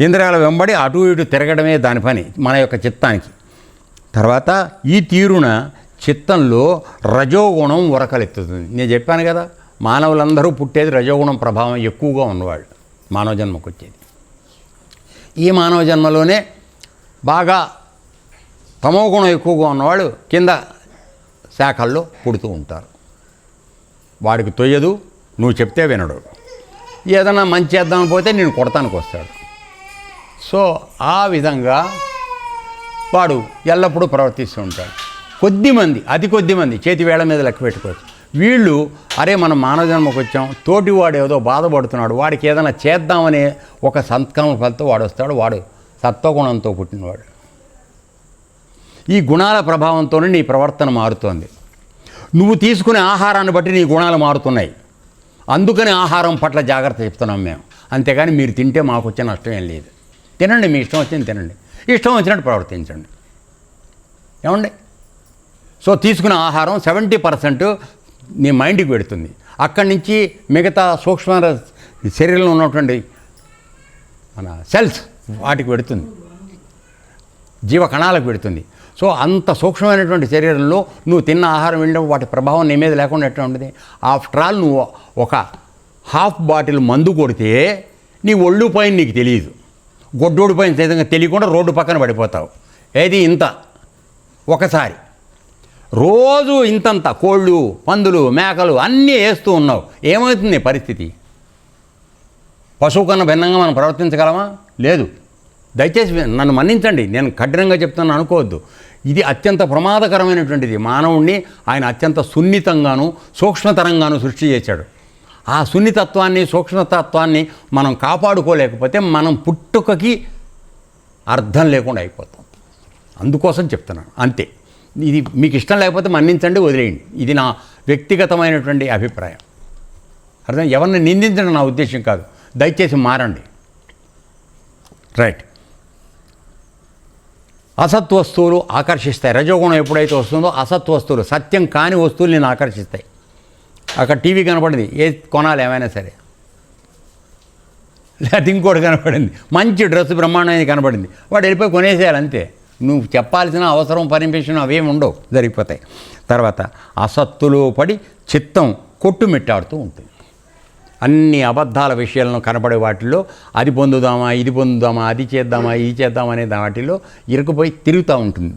ఇంద్రియాల వెంబడి అటు ఇటు తిరగడమే దాని పని మన యొక్క చిత్తానికి. తర్వాత ఈ తీరున చిత్తంలో రజోగుణం ఉరకలెత్తుతుంది. నేను చెప్పాను కదా మానవులందరూ పుట్టేది రజోగుణం ప్రభావం ఎక్కువగా ఉన్నవాళ్ళు మానవ జన్మకు వచ్చేది. ఈ మానవ జన్మలోనే బాగా తమోగుణం ఎక్కువగా ఉన్నవాళ్ళు కింద శాఖల్లో పుడుతూ ఉంటారు. వాడికి తొయ్యదు నువ్వు చెప్తే వినడు. ఏదైనా మంచి చేద్దామని పోతే నేను కొడతానికి వస్తాడు. సో ఆ విధంగా వాడు ఎల్లప్పుడూ ప్రవర్తిస్తూ ఉంటాడు. కొద్దిమంది అతి కొద్దిమంది చేతి వేళ మీద లెక్క పెట్టుకోవచ్చు. వీళ్ళు అరే మనం మానవ జన్మకు వచ్చాం తోటివాడు ఏదో బాధపడుతున్నాడు వాడికి ఏదైనా చేద్దామనే ఒక సంకల్పంతో వాడు వస్తాడు వాడు సత్వగుణంతో పుట్టినవాడు. ఈ గుణాల ప్రభావంతోనే నీ ప్రవర్తన మారుతోంది. నువ్వు తీసుకునే ఆహారాన్ని బట్టి నీ గుణాలు మారుతున్నాయి. అందుకని ఆహారం పట్ల జాగ్రత్త చెప్తున్నాం మేము. అంతేగాని మీరు తింటే మాకు వచ్చే నష్టం ఏం లేదు. తినండి మీ ఇష్టం వచ్చింది తినండి. ఇష్టం వచ్చినట్టు ప్రవర్తించండి. ఏమండి? సో తీసుకున్న ఆహారం సెవెంటీ పర్సెంట్ నీ మైండ్కి పెడుతుంది. అక్కడి నుంచి మిగతా సూక్ష్మ శరీరంలో ఉన్నటువంటి మన సెల్స్ వాటికి పెడుతుంది. జీవ కణాలకు పెడుతుంది. సో అంత సూక్ష్మమైనటువంటి శరీరంలో నువ్వు తిన్న ఆహారం వెళ్ళినప్పుడు వాటి ప్రభావం నీ మీద లేకుండా ఎట్లా ఉంటుంది? ఆఫ్టర్ ఆల్ నువ్వు ఒక హాఫ్ బాటిల్ మందు కొడితే నీ ఒళ్ళు పైన నీకు తెలియదు గొడ్డోడి విధంగా తెలియకుండా రోడ్డు పక్కన పడిపోతావు. ఏది ఇంత? ఒకసారి. రోజు ఇంతంత కోళ్ళు పందులు మేకలు అన్నీ వేస్తూ ఉన్నావు. ఏమవుతుంది పరిస్థితి? పశువు కన్నా భిన్నంగా మనం ప్రవర్తించగలమా? లేదు. దయచేసి నన్ను మన్నించండి. నేను కఠినంగా చెప్తున్నాను అనుకోవద్దు. ఇది అత్యంత ప్రమాదకరమైనటువంటిది. మానవుణ్ణి ఆయన అత్యంత సున్నితంగాను సూక్ష్మతరంగాను సృష్టి చేశాడు. ఆ సున్నితత్వాన్ని సూక్ష్మతత్వాన్ని మనం కాపాడుకోలేకపోతే మనం పుట్టుకకి అర్థం లేకుండా అయిపోతాం. అందుకోసం చెప్తున్నాను. అంతే. ఇది మీకు ఇష్టం లేకపోతే మన్నించండి వదిలేయండి. ఇది నా వ్యక్తిగతమైనటువంటి అభిప్రాయం. అర్థం? ఎవరిని నిందించడం నా ఉద్దేశం కాదు. దయచేసి మారండి. రైట్. అసత్ వస్తువులు ఆకర్షిస్తాయి. రజోగుణం ఎప్పుడైతే వస్తుందో అసత్ వస్తువులు సత్యం కాని వస్తువులు నేను ఆకర్షిస్తాయి. అక్కడ టీవీ కనపడింది. ఏ కొనాలి ఏమైనా సరే. లేకపోతే ఇంకోటి కనపడింది. మంచి డ్రెస్ బ్రహ్మాండమైనది కనపడింది. వాడు వెళ్ళిపోయి కొనేసేయాలి అంతే. నువ్వు చెప్పాల్సిన అవసరం పర్మిషన్ అవేమి ఉండవు. జరిగిపోతాయి. తర్వాత అసత్తులో పడి చిత్తం కొట్టుమిట్టాడుతూ ఉంటుంది. అన్ని అబద్ధాల విషయాలను కనపడే వాటిల్లో అది పొందుదామా ఇది పొందుదామా అది చేద్దామా ఇది చేద్దామా అనే వాటిలో ఇరుకుపోయి తిరుగుతూ ఉంటుంది.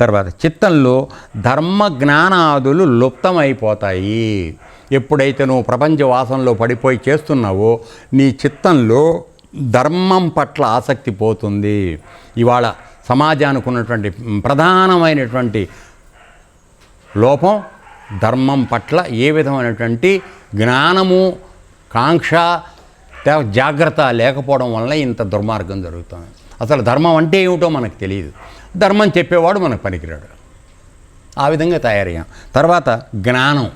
తర్వాత చిత్తంలో ధర్మ జ్ఞానాదులు లుప్తమైపోతాయి. ఎప్పుడైతే నువ్వు ప్రపంచ వాసనలో పడిపోయి చేస్తున్నావో నీ చిత్తంలో ధర్మం పట్ల ఆసక్తి పోతుంది. ఇవాళ సమాజానికి ఉన్నటువంటి ప్రధానమైనటువంటి లోపం ధర్మం పట్ల ఏ విధమైనటువంటి జ్ఞానము కాంక్ష జాగ్రత్త లేకపోవడం వల్ల ఇంత దుర్మార్గం జరుగుతుంది. అసలు ధర్మం అంటే ఏమిటో మనకు తెలియదు. ధర్మం చెప్పేవాడు మనకు పనికిరాడు. ఆ విధంగా తయారయ్యాం. తర్వాత జ్ఞానం.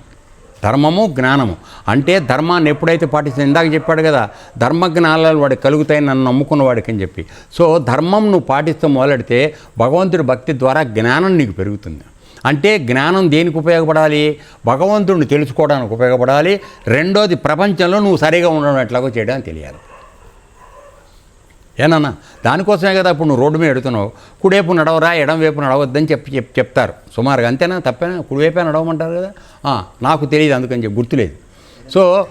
ధర్మము జ్ఞానము. అంటే ధర్మాన్ని ఎప్పుడైతే పాటిస్తే ఇందాక చెప్పాడు కదా ధర్మ జ్ఞానాలు వాడికి కలుగుతాయి నన్ను నమ్ముకున్న వాడికి అని చెప్పి. సో ధర్మం నువ్వు పాటిస్తూ మొదలెడితే భగవంతుడి భక్తి ద్వారా జ్ఞానం నీకు పెరుగుతుంది. అంటే జ్ఞానం దేనికి ఉపయోగపడాలి? భగవంతుడిని తెలుసుకోవడానికి ఉపయోగపడాలి. రెండోది ప్రపంచంలో నువ్వు సరిగా ఉండడం ఎట్లాగో చేయడానికి తెలియాలి. ఏనన్నా దానికోసమే కదా ఇప్పుడు నువ్వు రోడ్డు మీద ఎడుతున్నావు. కుడివైపు నడవరా ఎడం వైపు నడవద్దని చెప్పి చెప్ చెప్తారు. సుమారుగా అంతేనా తప్పేనా? కుడివైపే నడవమంటారు కదా? నాకు తెలియదు అందుకని చెప్పి గుర్తులేదు. సో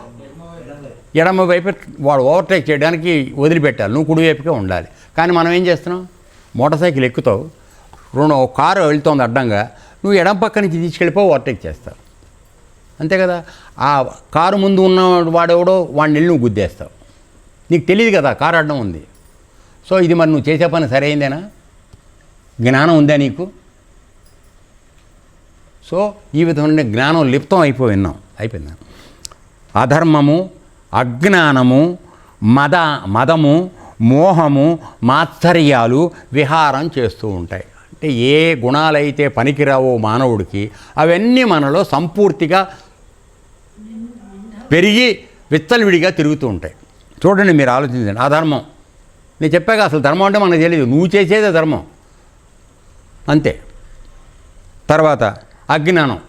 ఎడమ వైపు వాడు ఓవర్టేక్ చేయడానికి వదిలిపెట్టాలి. నువ్వు కుడివైపుకే ఉండాలి. కానీ మనం ఏం చేస్తున్నాం? మోటార్ సైకిల్ ఎక్కుతావు. రెండు కారు వెళ్తోంది అడ్డంగా. నువ్వు ఎడం పక్క నుంచి తీసుకెళ్ళిపోయి ఓవర్టేక్ చేస్తావు. అంతే కదా? ఆ కారు ముందు ఉన్న వాడెవడో వాడిని వెళ్ళి నువ్వు గుద్దేస్తావు. నీకు తెలియదు కదా కారు అడ్డం ఉంది. సో ఇది మరి నువ్వు చేసే పని సరైందేనా? జ్ఞానం ఉందా నీకు? సో ఈ విధమైన జ్ఞానం లిప్తం అయిపోయి విన్నాం. అయిపోయిందా? అధర్మము అజ్ఞానము మద మదము మోహము మాత్సర్యాలు విహారం చేస్తూ ఉంటాయి. అంటే ఏ గుణాలైతే పనికిరావో మానవుడికి అవన్నీ మనలో సంపూర్తిగా పెరిగి విత్తలవిడిగా తిరుగుతూ ఉంటాయి. చూడండి మీరు ఆలోచించండి. అధర్మం. నేను చెప్పాక అసలు ధర్మం అంటే మనకు తెలియదు. నువ్వు చేసేదే ధర్మం. అంతే. తర్వాత అజ్ఞానం.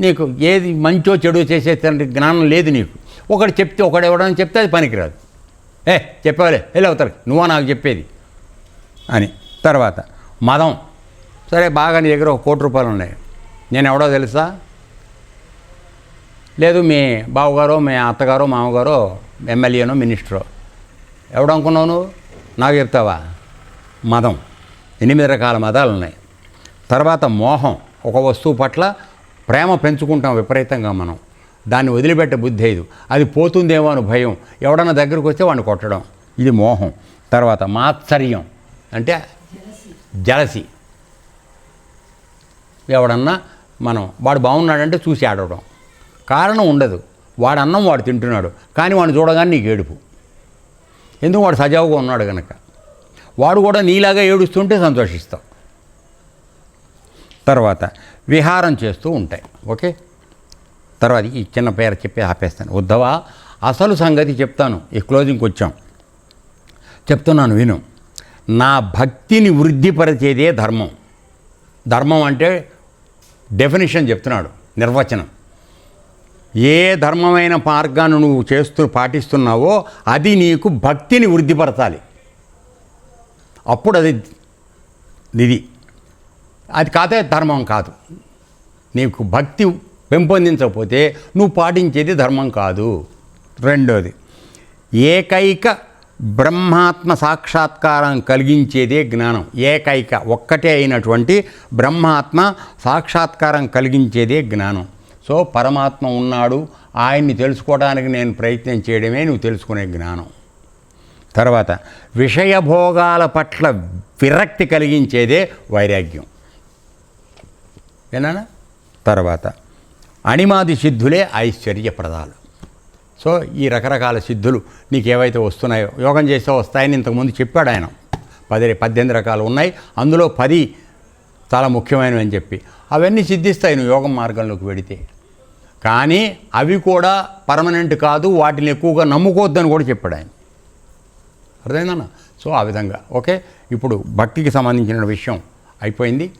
నీకు ఏది మంచో చెడు చేసే జ్ఞానం లేదు నీకు. ఒకటి చెప్తే ఒకడు ఎవడని చెప్తే అది పనికిరాదు. ఏ చెప్పేవాలే. వెళ్ళి అవుతారు నువ్వా నాకు చెప్పేది? అని. తర్వాత మదం. సరే బాగా నీ దగ్గర ఒక కోటి రూపాయలు ఉన్నాయి. నేను ఎవడో తెలుసా? లేదు మీ బావగారో మీ అత్తగారో మామగారో ఎమ్మెల్యేనో మినిస్టరో. ఎవడనుకున్నావు నువ్వు? నాకు చెప్తావా? మదం. ఎనిమిది రకాల మతాలు ఉన్నాయి. తర్వాత మోహం. ఒక వస్తువు పట్ల ప్రేమ పెంచుకుంటాం విపరీతంగా మనం. దాన్ని వదిలిపెట్టే బుద్ధి లేదు. అది పోతుందేమో అని భయం. ఎవడన్నా దగ్గరకు వస్తే వాడిని కొట్టడం. ఇది మోహం. తర్వాత మాత్సర్యం. అంటే జలసి. ఎవడన్నా మనం వాడు బాగున్నాడంటే చూసి ఆడవడం. కారణం ఉండదు. వాడు అన్నం వాడు తింటున్నాడు. కానీ వాడిని చూడగానే నీకు ఏడుపు. ఎందుకు వాడు సజావుగా ఉన్నాడు కనుక వాడు కూడా నీలాగా ఏడుస్తుంటే సంతోషిస్తావు తర్వాత విహారం చేస్తూ ఉంటాయి. ఓకే? తర్వాత ఈ చిన్న పేరు చెప్పి ఆపేస్తాను. ఉద్దవా అసలు సంగతి చెప్తాను. ఈ క్లోజింగ్కి వచ్చాం. చెప్తున్నాను విను. నా భక్తిని వృద్ధిపరిచేదే ధర్మం. ధర్మం అంటే డెఫినేషన్ చెప్తున్నాడు. నిర్వచనం. ఏ ధర్మమైన మార్గాన్ని నువ్వు చేస్తూ పాటిస్తున్నావో అది నీకు భక్తిని వృద్ధిపరచాలి. అప్పుడు అది నిధి. అది కాదే ధర్మం కాదు. నీకు భక్తి పెంపొందించకపోతే నువ్వు పాటించేది ధర్మం కాదు. రెండోది ఏకైక బ్రహ్మాత్మ సాక్షాత్కారం కలిగించేదే జ్ఞానం. ఏకైక ఒక్కటే అయినటువంటి బ్రహ్మాత్మ సాక్షాత్కారం కలిగించేదే జ్ఞానం. సో పరమాత్మ ఉన్నాడు. ఆయన్ని తెలుసుకోవడానికి నేను ప్రయత్నం చేయడమే నువ్వు తెలుసుకునే జ్ఞానం. తర్వాత విషయభోగాల పట్ల విరక్తి కలిగించేదే వైరాగ్యం. విన్నానా? తర్వాత అణిమాది సిద్ధులే ఐశ్వర్యప్రదాలు సో ఈ రకరకాల సిద్ధులు నీకు ఏవైతే వస్తున్నాయో యోగం చేస్తే వస్తాయని ఇంతకుముందు చెప్పాడు ఆయన. పది పద్దెనిమిది రకాలు ఉన్నాయి. అందులో పది చాలా ముఖ్యమైనవి అని చెప్పి. అవన్నీ సిద్ధిస్తాయి నువ్వు యోగం మార్గంలోకి వెడితే. కానీ అవి కూడా పర్మనెంట్ కాదు వాటిని ఎక్కువగా నమ్ముకోవద్దని కూడా చెప్పాడు ఆయన. అర్థమైందన్న? సో ఆ విధంగా. ఓకే? ఇప్పుడు భక్తికి సంబంధించిన విషయం అయిపోయింది.